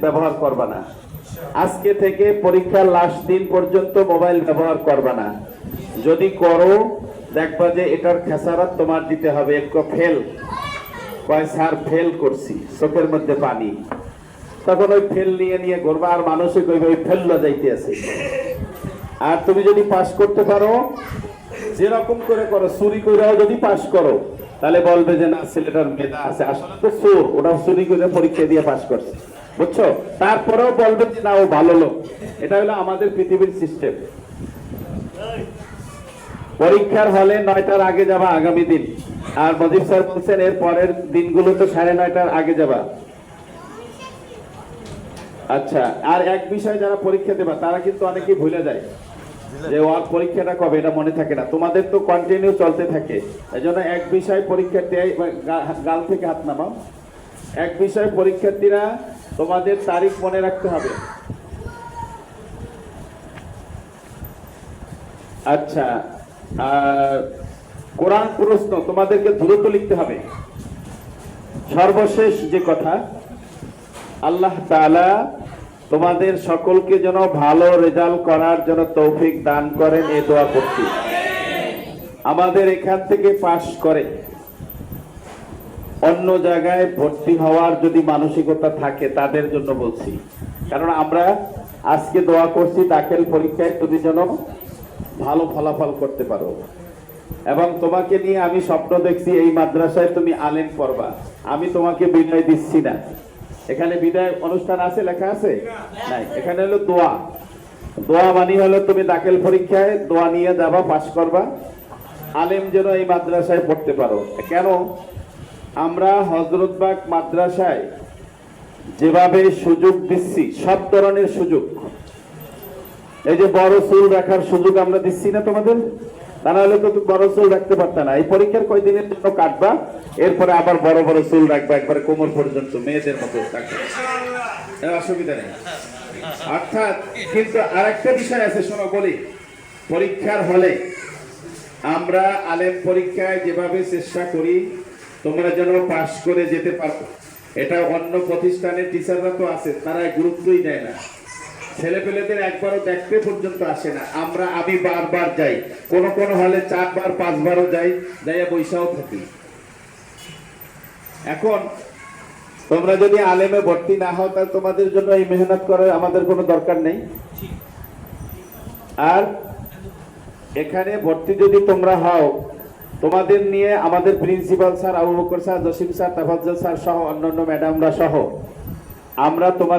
ব্যবহার করবা না। আজকে থেকে পরীক্ষার লাস্ট দিন পর্যন্ত মোবাইল ব্যবহার করবা না। যদি করো, দেখবা যে এটার খেসারাত তোমার দিতে হবে। একটু ফেল। কয়, স্যার, ফেল করছি। চোখের মধ্যে পানি। তখন ওই ফেল নিয়ে নিয়ে করবা আর মানুষে কইবে, ওই ফেলল যাইতে আছে। আর তুমি যদি পাশ করতে পারো, যেরকম করে করো, চুরি কইরাও যদি পাশ করো, তাহলে বলবে যে, না, ছেলেটার মেধা আছে। আসলে তো চোর ওটা চুরি করে পরীক্ষা দিয়ে পাশ করছে। বুঝছ? তারপরেও বলবে যে, না, ও ভালো লোক। এটা হলো আমাদের পৃথিবীর সিস্টেম পরীক্ষার হলে নয়টার আগে যাবা আগামী দিন। আর মজিব স্যার বলছেন, এর পরের দিনগুলো তো সাড়ে নয়টার আগে যাবা। আচ্ছা আর এক বিষয় যারা পরীক্ষা দেবা, তারা কিন্তু অনেকেই ভুলে যায় যে ওর পরীক্ষাটা কবে? এটা মনে থাকে না। তোমাদের তো কন্টিনিউ চলতে থাকে। এই জন্য এক বিষয় এই গা- গাল থেকে হাত নামাও। এক বিষয় পরীক্ষার্থীরা তোমাদের তারিখ মনে রাখতে হবে। আচ্ছা কোরআন প্রশ্ন তোমাদেরকে দ্রুত লিখতে হবে। সর্বশেষ যে কথা, আল্লাহ তাআলা তোমাদের সকলকে যেন ভালো রেজাল্ট করার জন্য তৌফিক দান করেন, এ দোয়া করছি। আমাদের এখান থেকে পাশ করে। অন্য জায়গায় ভর্তি হওয়ার যদি মানসিকতা থাকে, তাদের জন্য বলছি। কারণ আমরা আজকে দোয়া করছি, দাখিল পরীক্ষায় তুমি যেন ভালো ফলাফল করতে পারো। এবং তোমাকে নিয়ে আমি স্বপ্ন দেখছি, এই মাদ্রাসায় তুমি আলেম করবা। আমি তোমাকে বিদায় দিচ্ছি না। এখানে বিদায় অনুষ্ঠান আছে, লেখা আছে? নাই, এখানে হলো দোয়া। দোয়া মানি হলো তুমি দাখিল পরীক্ষায় দোয়া নিয়ে যাবা, পাশ করবা। আলেম যেন এই মাদ্রাসায় পড়তে পারো। কেন? আমরা হজরতবাগ মাদ্রাসায় যেভাবে সুযোগ দিচ্ছি, সব ধরনের সুযোগ। এই যে বড় চুল রাখার সুযোগ আমরা দিচ্ছি না তোমাদের? তা নাহলে তো বড় চুল রাখতে পারতা না। এই পরীক্ষার কয়দিনের জন্য কাটবা? এরপরে আবার বড় বড় চুল রাখবা, একবারে কোমর পর্যন্ত, মেয়েদের মতো অসুবিধা নেই। অর্থাৎ কিন্তু আরেকটা বিষয় আছে, শোনো, বলি। পরীক্ষার হলে আমরা আলেম পরীক্ষায় যেভাবে চেষ্টা করি তোমরা যেন পাশ করে যেতে পারো। এটা অন্য প্রতিষ্ঠানের টিচাররা তো আছে তারা গুরুত্বই দেয় না। ছেলে পেলেদের একবারও দেখতে পর্যন্ত আসে না। আমরা, আমি বারবার যাই। কোন কোন হলে চারবার, পাঁচবারও যাই, যাইয়া বৈশাও থাকি। এখন, তোমরা যদি আলেমে ভর্তি না হও, তাহলে তোমাদের জন্য এই মেহনত করার আমাদের কোনো দরকার নেই। আর এখানে ভর্তি যদি তোমরা হও তোমাদের নিয়ে আমাদের principal sir, Abu Bakar sir, Jasim sir, Tafazzal sir সহ অন্যান্য ম্যাডামরা সহ। আমরা তোমাদের